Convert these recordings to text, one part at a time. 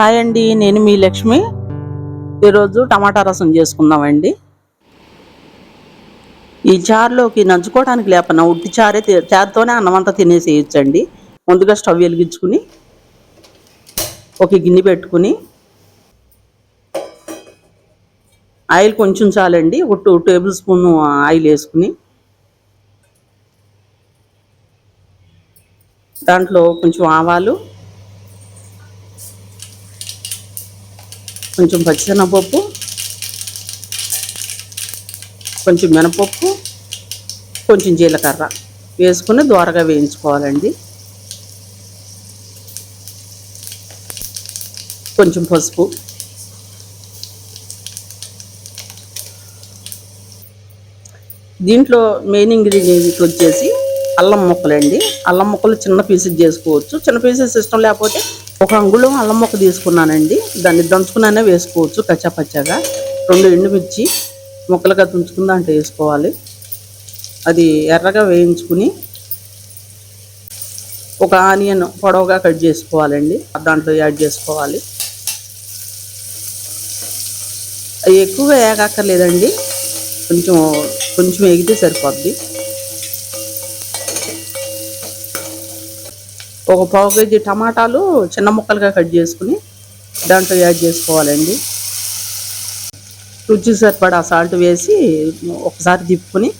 Hi అండి నేను మీ లక్ష్మి. ఈరోజు టమాటా రసం చేసుకుందామండి. ఈ చారులోకి నంచుకోవడానికి లేపన ఉట్టి చారే చారుతోనే అన్నం అంతా తినేసేయచ్చండి. ముందుగా స్టవ్ వెలిగించుకుని ఒక గిన్నె పెట్టుకుని ఆయిల్ కొంచెం చాలండి. ఒక టూ టేబుల్ స్పూన్ ఆయిల్ వేసుకుని దాంట్లో కొంచెం ఆవాలు కొంచెం పచ్చిశనగపప్పు కొంచెం మినపప్పు కొంచెం జీలకర్ర వేసుకుని దోరగా వేయించుకోవాలండి. కొంచెం పసుపు. దీంట్లో మెయిన్ ఇంగ్రీడియంట్ వచ్చేసి అల్లం ముక్కలండి. అల్లం ముక్కలు చిన్న పీసెస్ చేసుకోవచ్చు. చిన్న పీసెస్ ఇష్టం లేకపోతే ఒక అంగుళం అల్లం మొక్క తీసుకున్నానండి. దాన్ని దంచుకున్నానే వేసుకోవచ్చు కచ్చాపచ్చాగా. రెండు ఎండుమిర్చి ముక్కలుగా తుంచుకుని దాంట్లో వేసుకోవాలి. అది ఎర్రగా వేయించుకుని ఒక ఆనియన్ పొడవుగా కట్ చేసుకోవాలండి. దాంట్లో యాడ్ చేసుకోవాలి. అవి ఎక్కువగా వేగక్కర్లేదండి కొంచెం కొంచెం ఎగితే సరిపోద్ది. ఒక పావు కేజీ టమాటాలు చిన్న ముక్కలుగా కట్ చేసుకుని దాంట్లో యాడ్ చేసుకోవాలండి. రుచి సరిపడా సాల్ట్ వేసి ఒకసారి తిప్పుకొని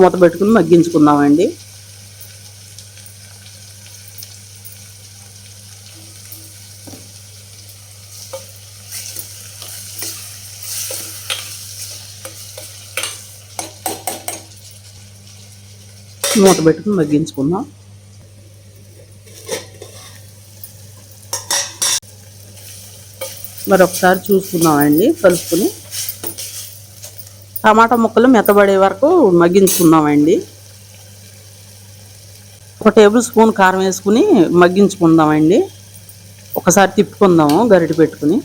మూత పెట్టుకుని మగ్గించుకుందామండి. మూత పెట్టుకుని మగ్గించుకుందాం. మరి ఒకసారి చూసుకుందామండి కలుపుకుని టమాటా ముక్కలు మెత్తబడే వరకు మగ్గించుకున్నామండి. ఒక టేబుల్ స్పూన్ కారం వేసుకుని మగ్గించుకుందామండి. ఒకసారి తిప్పుకుందాము గరిటె పెట్టుకుని.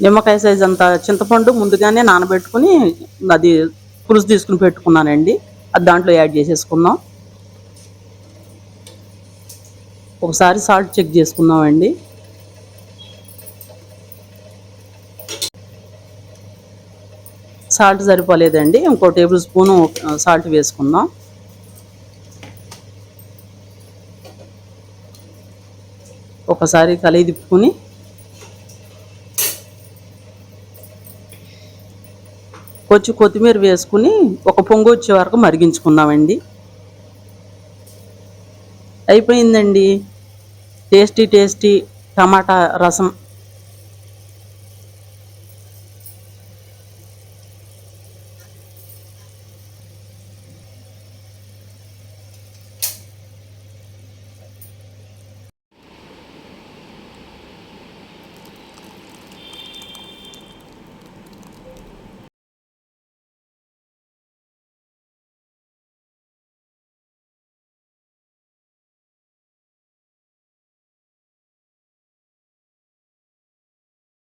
నిమ్మకాయ సైజ్ అంత చింతపండు ముందుగానే నానబెట్టుకుని అది పులుసు తీసుకుని పెట్టుకున్నానండి. అది దాంట్లో యాడ్ చేసేసుకుందాం. ఒకసారి సాల్ట్ చెక్ చేసుకుందామండి. సాల్ట్ సరిపోలేదండి. ఇంకో టేబుల్ స్పూను సాల్ట్ వేసుకుందాం. ఒకసారి కలిగి తిప్పుకుని కొంచెం కొత్తిమీర వేసుకుని ఒక పొంగు వచ్చే వరకు మరిగించుకుందామండి. అయిపోయిందండి. టేస్టీ టేస్టీ టమాటా రసం.